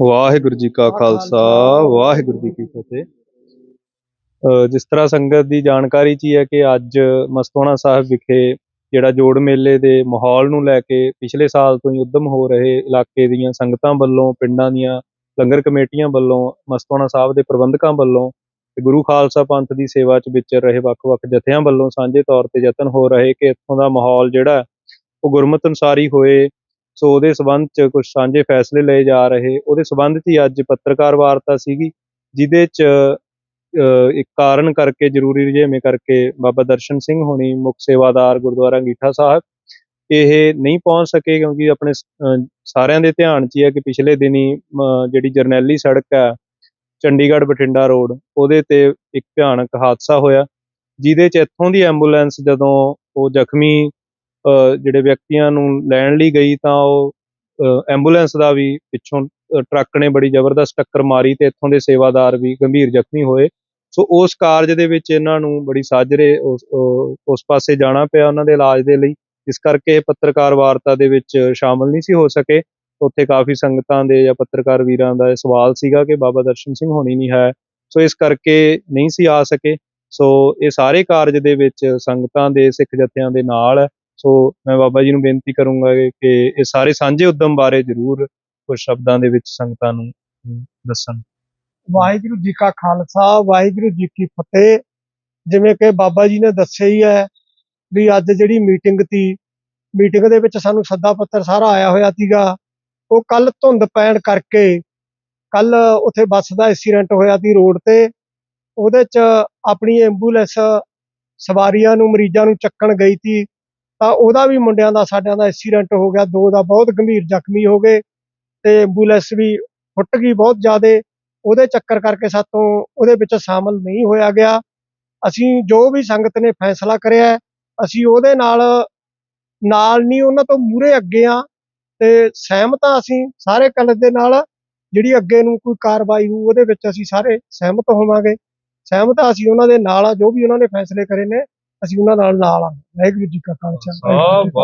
ਵਾਹਿਗੁਰੂ ਜੀ ਕਾ ਖਾਲਸਾ ਵਾਹਿਗੁਰੂ ਜੀ ਕੀ ਫਤਿਹ। ਜਿਸ ਤਰ੍ਹਾਂ ਸੰਗਤ ਦੀ ਜਾਣਕਾਰੀ ਚ ਹੀ ਕਿ ਅੱਜ ਮਸਤੋਣਾ ਸਾਹਿਬ ਵਿਖੇ ਜਿਹੜਾ ਜੋੜ ਮੇਲੇ ਦੇ ਮਾਹੌਲ ਨੂੰ ਲੈ ਕੇ ਪਿਛਲੇ ਸਾਲ ਤੋਂ ਹੀ ਉਦਮ ਹੋ ਰਹੇ ਇਲਾਕੇ ਦੀਆਂ ਸੰਗਤਾਂ ਵੱਲੋਂ ਪਿੰਡਾਂ ਦੀਆਂ ਲੰਗਰ ਕਮੇਟੀਆਂ ਵੱਲੋਂ ਮਸਤੋਣਾ ਸਾਹਿਬ ਦੇ ਪ੍ਰਬੰਧਕਾਂ ਵੱਲੋਂ ਤੇ ਗੁਰੂ ਖਾਲਸਾ ਪੰਥ ਦੀ ਸੇਵਾ ਚ ਵਿਚਰ ਰਹੇ ਵੱਖ-ਵੱਖ ਜਥਿਆਂ ਵੱਲੋਂ ਸਾਂਝੇ ਤੌਰ ਤੇ ਯਤਨ ਹੋ ਰਹੇ ਕਿ ਇੱਥੋਂ ਦਾ ਮਾਹੌਲ ਜਿਹੜਾ ਉਹ ਗੁਰਮਤਿ ਅਨੁਸਾਰੀ ਹੋਏ ਸੋ ਉਹਦੇ ਸਬੰਧ ਚ ਕੁਝ ਸਾਂਝੇ ਫੈਸਲੇ ਲਏ ਜਾ ਰਹੇ। ਉਹਦੇ ਸਬੰਧ ਚ ਹੀ ਅੱਜ ਪੱਤਰਕਾਰ ਵਾਰਤਾ ਸੀਗੀ, ਜਿਹਦੇ ਚ ਇੱਕ ਕਾਰਨ ਕਰਕੇ ਜ਼ਰੂਰੀ ਰੁਝੇਵੇਂ ਕਰਕੇ ਬਾਬਾ ਦਰਸ਼ਨ ਸਿੰਘ ਹੋਣੀ ਮੁੱਖ ਸੇਵਾਦਾਰ ਗੁਰਦੁਆਰਾ ਅੰਗੀਠਾ ਸਾਹਿਬ, ਇਹ ਨਹੀਂ ਪਹੁੰਚ ਸਕੇ ਕਿਉਂਕਿ ਆਪਣੇ ਸਾਰਿਆਂ ਦੇ ਧਿਆਨ 'ਚ ਹੀ ਹੈ ਕਿ ਪਿਛਲੇ ਦਿਨੀ ਜਿਹੜੀ ਜਰਨੈਲੀ ਸੜਕ ਹੈ, ਚੰਡੀਗੜ੍ਹ ਬਠਿੰਡਾ ਰੋਡ, ਉਹਦੇ ਤੇ ਇੱਕ ਭਿਆਨਕ ਹਾਦਸਾ ਹੋਇਆ, ਜਿਹਦੇ 'ਚ ਇੱਥੋਂ ਦੀ ਐਂਬੂਲੈਂਸ ਜਦੋਂ ਉਹ ਜ਼ਖਮੀ ਜਿਹੜੇ ਵਿਅਕਤੀਆਂ ਨੂੰ ਲੈਣ ਲਈ ਗਈ ਤਾਂ ਉਹ ਅ, ਐਂਬੂਲੈਂਸ ਦਾ ਵੀ ਪਿੱਛੋਂ ਟਰੱਕ ਨੇ ਬੜੀ ਜ਼ਬਰਦਸਤ ਟੱਕਰ ਮਾਰੀ ਤੇ ਇੱਥੋਂ ਦੇ ਸੇਵਾਦਾਰ ਵੀ ਗੰਭੀਰ ਜ਼ਖਮੀ ਹੋਏ। ਸੋ ਉਸ ਕਾਰਜ ਦੇ ਵਿੱਚ ਇਹਨਾਂ ਨੂੰ ਬੜੀ ਸਾਜਰੇ ਉਸ ਪਾਸੇ ਜਾਣਾ ਪਿਆ ਉਹਨਾਂ ਦੇ ਇਲਾਜ ਦੇ ਲਈ। ਇਸ ਕਰਕੇ ਪੱਤਰਕਾਰ ਵਾਰਤਾ ਦੇ ਵਿੱਚ ਸ਼ਾਮਲ ਨਹੀਂ ਸੀ ਹੋ ਸਕੇ। ਉੱਥੇ ਕਾਫੀ ਸੰਗਤਾਂ ਦੇ ਜਾਂ ਪੱਤਰਕਾਰ ਵੀਰਾਂ ਦਾ ਇਹ ਸਵਾਲ ਸੀਗਾ ਕਿ ਬਾਬਾ ਦਰਸ਼ਨ ਸਿੰਘ ਹੋਣੀ ਨਹੀਂ ਹੈ। ਸੋ ਇਸ ਕਰਕੇ ਨਹੀਂ ਸੀ ਆ ਸਕੇ। ਸੋ ਇਹ ਸਾਰੇ ਕਾਰਜ ਦੇ ਵਿੱਚ ਸੰਗਤਾਂ ਦੇ ਸਿੱਖ ਜਥਿਆਂ ਦੇ ਨਾਲ ਹੈ। ਸੋ ਮੈਂ ਬਾਬਾ ਜੀ ਨੂੰ ਬੇਨਤੀ ਕਰੂੰਗਾ ਕਿ- ਇਹ ਸਾਰੇ ਸਾਂਝੇ ਉਦਮ ਬਾਰੇ ਜ਼ਰੂਰ ਕੁਝ ਸ਼ਬਦਾਂ ਦੇ ਵਿੱਚ ਸੰਗਤਾਂ ਨੂੰ ਦੱਸਣ। ਵਾਹਿਗੁਰੂ ਜੀ ਕਾ ਖਾਲਸਾ, ਵਾਹਿਗੁਰੂ ਜੀ ਕੀ ਫਤਿਹ। ਜਿਵੇਂ ਕਿ ਬਾਬਾ ਜੀ ਨੇ ਦੱਸਿਆ ਹੀ ਹੈ ਵੀ ਅੱਜ ਜਿਹੜੀ ਮੀਟਿੰਗ ਤੀ, ਮੀਟਿੰਗ ਦੇ ਵਿੱਚ ਸਾਨੂੰ ਸੱਦਾ ਪੱਤਰ ਸਾਰਾ ਆਇਆ ਹੋਇਆ ਸੀਗਾ। ਉਹ ਕੱਲ ਧੁੰਦ ਪੈਣ ਕਰਕੇ ਕੱਲ ਉੱਥੇ ਬੱਸ ਦਾ ਐਕਸੀਡੈਂਟ ਹੋਇਆ ਸੀ ਰੋਡ ਤੇ। ਉਹਦੇ ਚ ਆਪਣੀ ਐਂਬੂਲੈਂਸ ਸਵਾਰੀਆਂ ਨੂੰ, ਮਰੀਜ਼ਾਂ ਨੂੰ ਚੱਕਣ ਗਈ ਸੀ ਤਾਂ ਉਹਦਾ ਵੀ ਮੁੰਡਿਆਂ ਦਾ, ਸਾਡਿਆਂ ਦਾ ਐਕਸੀਡੈਂਟ ਹੋ ਗਿਆ, ਦੋ ਦਾ ਬਹੁਤ ਗੰਭੀਰ ਜ਼ਖਮੀ ਹੋ ਗਏ ਤੇ ਐਂਬੂਲੈਂਸ ਵੀ ਫੁੱਟ ਗਈ ਬਹੁਤ ਜ਼ਿਆਦਾ। ਉਹਦੇ ਚੱਕਰ ਕਰਕੇ ਸਾਤੋਂ ਉਹਦੇ ਵਿੱਚ ਸ਼ਾਮਲ ਨਹੀਂ ਹੋਇਆ ਗਿਆ। ਅਸੀਂ ਜੋ ਵੀ ਸੰਗਤ ਨੇ ਫੈਸਲਾ ਕਰਿਆ ਅਸੀਂ ਉਹਦੇ ਨਾਲ ਨਾਲ ਨਹੀਂ ਉਹਨਾਂ ਤੋਂ ਮੂਰੇ ਅੱਗੇ ਆ ਤੇ ਸਹਿਮਤ ਹਾਂ ਅਸੀਂ ਸਾਰੇ ਕਲਰ ਦੇ ਨਾਲ, ਜਿਹੜੀ ਅੱਗੇ ਨੂੰ ਕੋਈ ਕਾਰਵਾਈ ਹੋਊ ਉਹਦੇ ਵਿੱਚ ਅਸੀਂ ਸਾਰੇ ਸਹਿਮਤ ਹੋਵਾਂਗੇ। ਸਹਿਮਤ ਹਾਂ ਅਸੀਂ ਉਹਨਾਂ ਦੇ ਨਾਲ ਆ, ਜੋ ਵੀ ਉਹਨਾਂ ਨੇ ਫੈਸਲੇ ਕਰੇ ਨੇ ਅਸੀਂ ਉਹਨਾਂ ਨਾਲ ਨਾਲ ਆ ਵਾਹਿਗੁਰੂ ਜੀ ਕਾ ਖਾਲਸਾ ਵਾਹਿਗੁਰੂ ਜੀ ਕੀ ਫਤਿਹ।